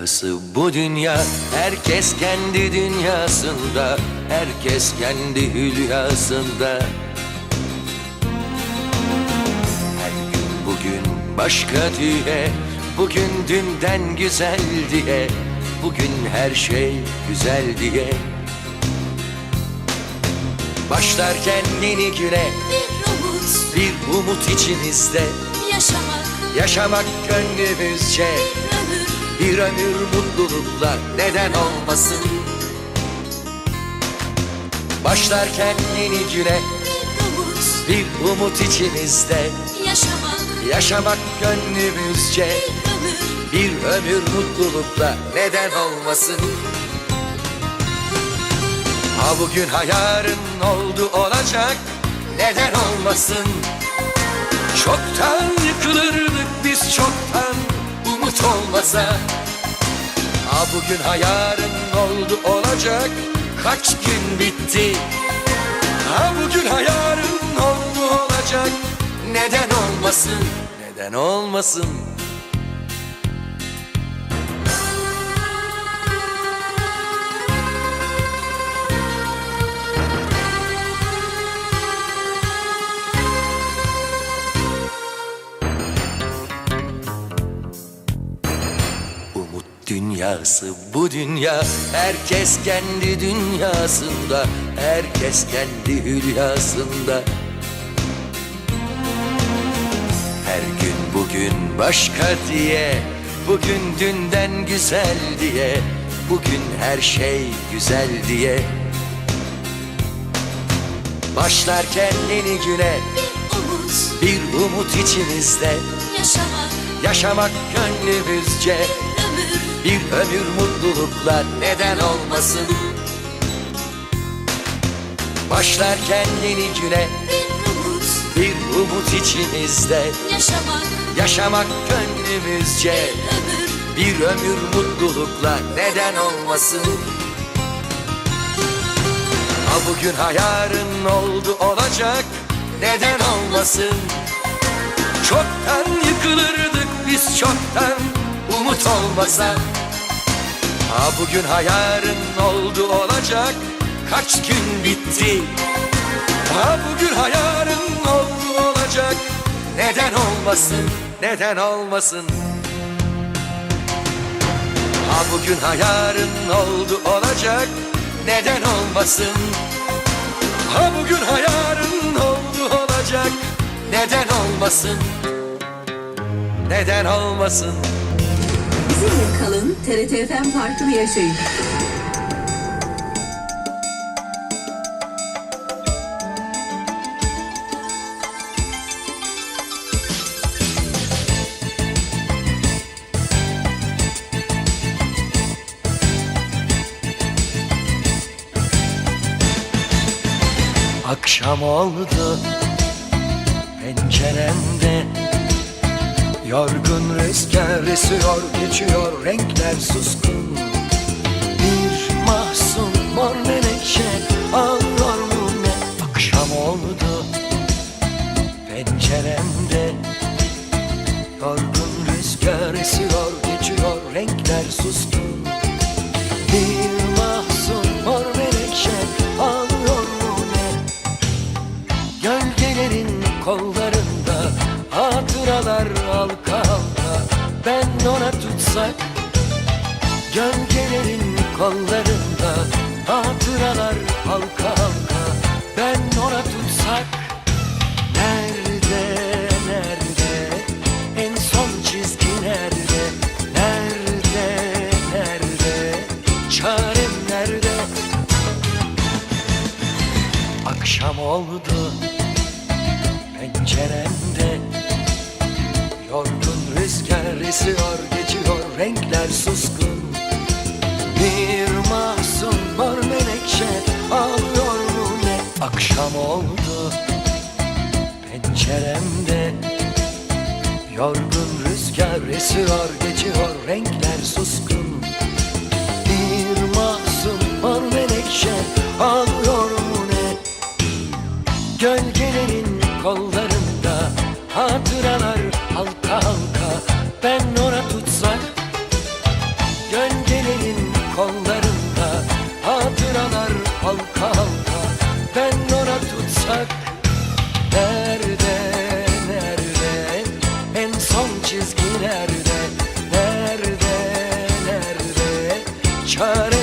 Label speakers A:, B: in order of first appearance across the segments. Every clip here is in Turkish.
A: Dünyası bu dünya Herkes kendi dünyasında Herkes kendi hülyasında. Her gün bugün başka diye Bugün dünden güzel diye Bugün her şey güzel diye. Başlarken yeni güne
B: Bir umut
A: bir umut içimizde.
B: yaşamak.
A: Yaşamak gönlümüzce
B: bir ömür
A: mutlulukla neden olmasın? Başlarken yeni güne
B: bir umut
A: içimizde.
B: Yaşamak
A: Yaşamak gönlümüzce
B: bir ömür
A: bir ömür mutlulukla neden olmasın? Ha bugün ha yarın oldu olacak neden olmasın? Çoktan yıkılırdık biz çoktan umut olmasa. Ha bugün ha yarın oldu olacak kaç gün bitti? Ha bugün ha yarın oldu olacak neden olmasın? Neden olmasın dünyası bu dünya. Herkes kendi dünyasında Herkes kendi hülyasında. Her gün bugün başka diye Bugün dünden güzel diye Bugün her şey güzel diye. Başlarken yeni güne
B: bir umut
A: bir umut içimizde.
B: yaşamak.
A: Yaşamak gönlümüzce
B: bir ömür
A: Bir ömür mutlulukla neden olmasın? Başlarken yeni güne.
B: Bir umut.
A: Bir umut içimizde.
B: Yaşamak.
A: Yaşamak gönlümüzce.
B: Bir ömür.
A: Bir ömür mutlulukla neden olmasın? Ha bugün ha yarın oldu olacak. Neden olmasın? Çoktan yıkılırdık biz çoktan umut olmasa. Ha bugün ha yarın oldu olacak kaç gün bitti? Ha bugün ha yarın oldu olacak neden olmasın neden olmasın? Ha bugün ha yarın oldu olacak neden olmasın? Ha bugün ha yarın oldu olacak neden olmasın? Neden olmasın
C: Bizimle kalın, TRT FM farklı yaşayın.
A: Akşam oldu penceremde Yorgun rüzgar esiyor geçiyor. Renkler suskun penceremde Yorgun rüzgar esiyor geçiyor renkler suskun. Bir mahzun mor menekşe ağlıyor mu ne? Gölgelerin kollarında çare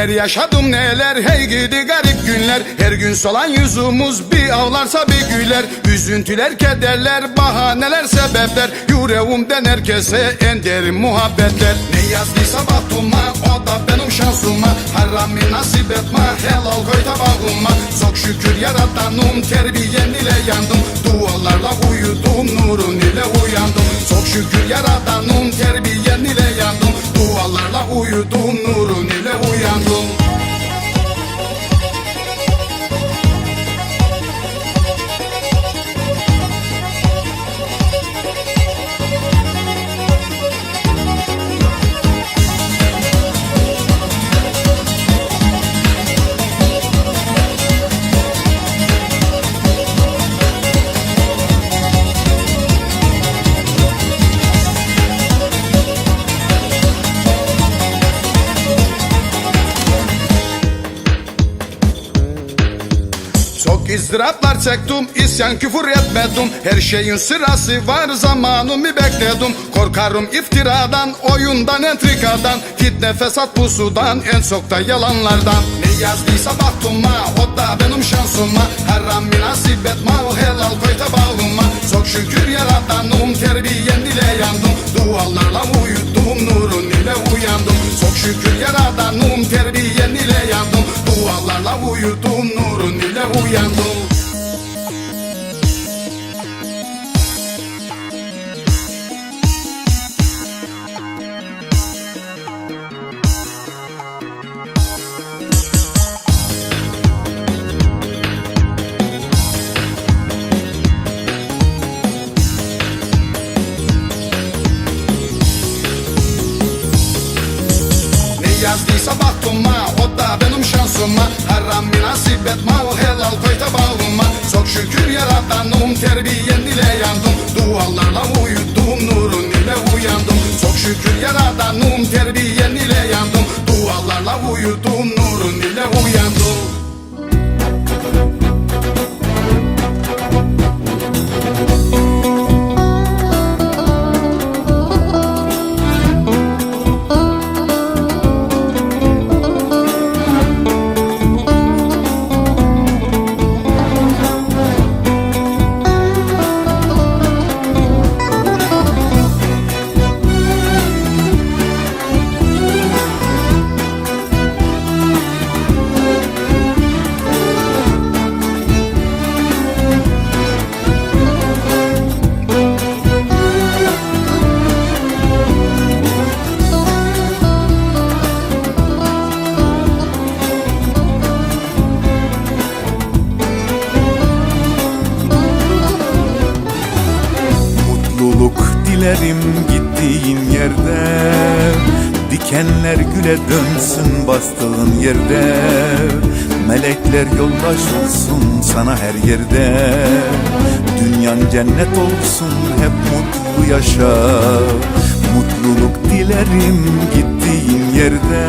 D: Neler yaşadım neler hey gidi garip günler Her gün solan yüzümüz bir ağlarsa bir güler. Üzüntüler kederler bahaneler sebepler. Yüreğimden herkese en derin muhabbetler. Ne yazdıysa bahtuma o da benim şansıma. Harami nasip etme helal koy tabağıma. Çok şükür yaratanım terbiyen ile yandım. Dualarla uyudum nurun ile uyandım. Çok şükür yaratanım terbiyen ile yandım. Dualarla uyudum nurun ile uyandım Çok izdıraplar çektim isyan küfür etmedim. Her şeyin sırası var zamanımı bekledim. Korkarım iftiradan oyundan entrikadan. Fitne fesat pusudan en çok da yalanlardan. Ne yazdıysa baktığıma o da benim şansıma. Haram münasip etme o helal koy tabağıma. Çok şükür yaratanım terbiyen ile yandım. Dualarla uyudum nurun ile uyandım. Çok şükür yaratanım terbiyen ile yandım. Dualarla uyudum nurun ile uyandım etme o helal koy tabağıma Çok şükür yaratanım terbiyen ile yandım. Dualarla uyudum nurun ile uyandım. Çok şükür yaratanım terbiyen ile yandım. Dualarla uyudum nurun ile uyandım
E: dilerim gittiğin yerde Dikenler güle dönsün bastığın yerde. Melekler yoldaş olsun sana her yerde. Dünyan cennet olsun hep mutlu yaşa. Mutluluk dilerim gittiğin yerde.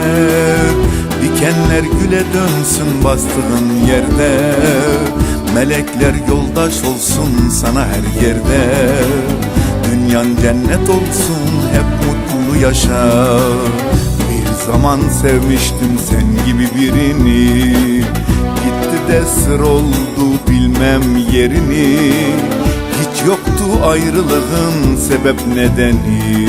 E: Dikenler güle dönsün bastığın yerde. Melekler yoldaş olsun sana her yerde Dünyan cennet olsun hep mutlu yaşa. Bir zaman sevmiştim sen gibi birini. Gitti de sır oldu bilmem yerini. Hiç yoktu ayrılığın sebep nedeni.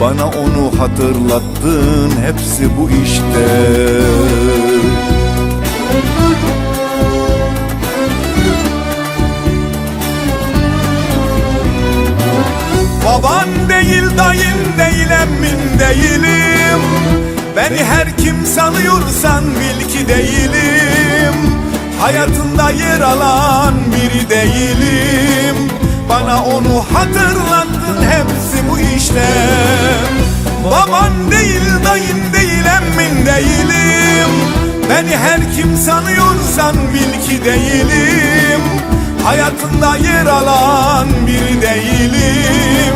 E: Bana onu hatırlattın hepsi bu işte Baban değil dayın değil emmin değilim. Beni her kim sanıyorsan bil ki değilim. Hayatında yer alan biri değilim. Bana onu hatırlattın hepsi bu işte. Baban değil dayın değil emmin değilim. Beni her kim sanıyorsan bil ki değilim Hayatında yer alan biri değilim.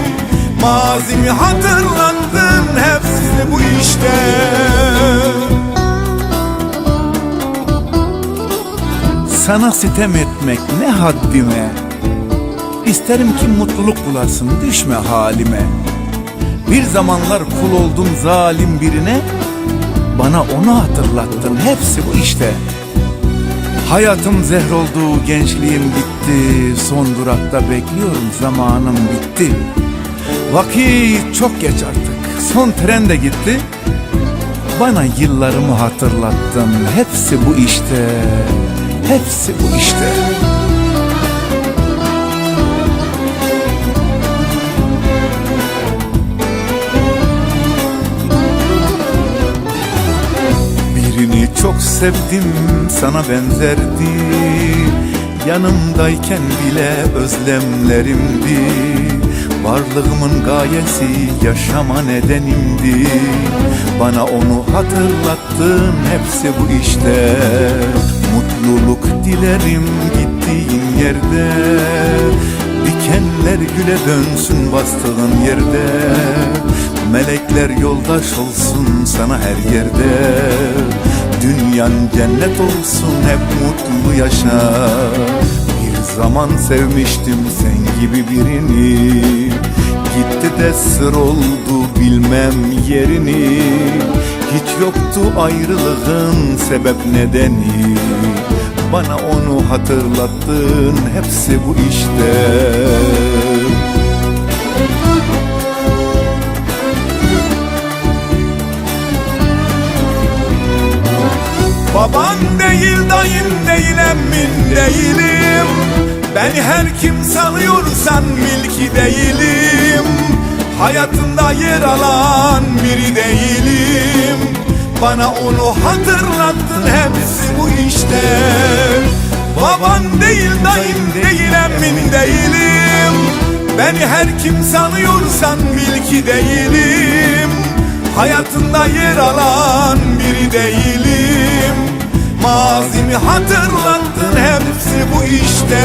E: Mazimi hatırlandın hepsi bu işte. Sana sitem etmek ne haddime? İsterim ki mutluluk bulasın düşme halime. Bir zamanlar kul oldum zalim birine. Bana onu hatırlattın hepsi bu işte Hayatım zehr oldu, gençliğim bitti. Son durakta bekliyorum, zamanım bitti. Vakit çok geç artık, son tren de gitti. Bana yıllarımı hatırlattın, hepsi bu işte Hepsi bu işte çok sevdim sana benzerdi. Yanımdayken bile özlemlerimdi. Varlığımın gayesi yaşama nedenimdi. Bana onu hatırlattın hepsi bu işte. Mutluluk dilerim gittiğin yerde. Dikenler güle dönsün bastığın yerde. Melekler yoldaş olsun sana her yerde Dünyan cennet olsun hep mutlu yaşa Bir zaman sevmiştim sen gibi birini. Gitti de sır oldu bilmem yerini. Hiç yoktu ayrılığın sebep nedeni. Bana onu hatırlattın hepsi bu işte Baban değil dayın değil emmin değilim. Beni her kim sanıyorsan bil ki değilim. Hayatında yer alan biri değilim. Bana onu hatırlattın hepsi bu işte. Baban değil dayın değil emmin değilim. Beni her kim sanıyorsan bil ki değilim. Hayatında yer alan biri değilim Mazimi hatırlattın hepsi bu işte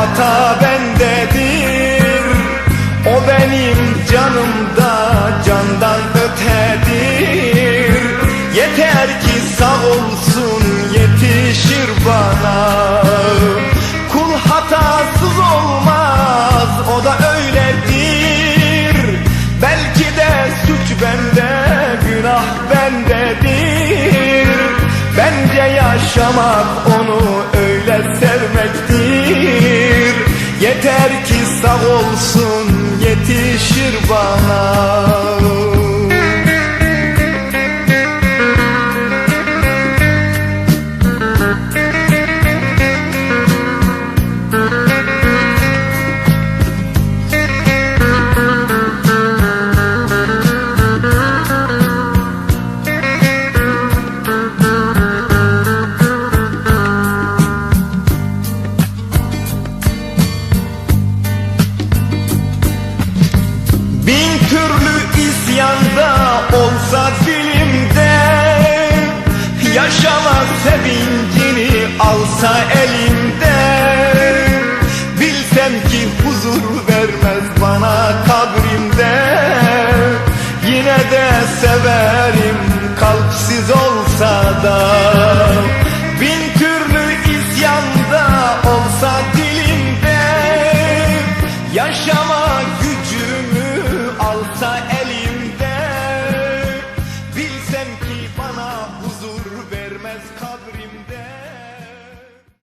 F: hata bendedir. O benim canımda candan ötedir. Yeter ki sağ olsun yetişir bana. Kul hatasız olmaz o da öyledir. Belki de suç bende günah bendedir. Bence yaşamak Yeter ki sağ olsun yetişir bana once I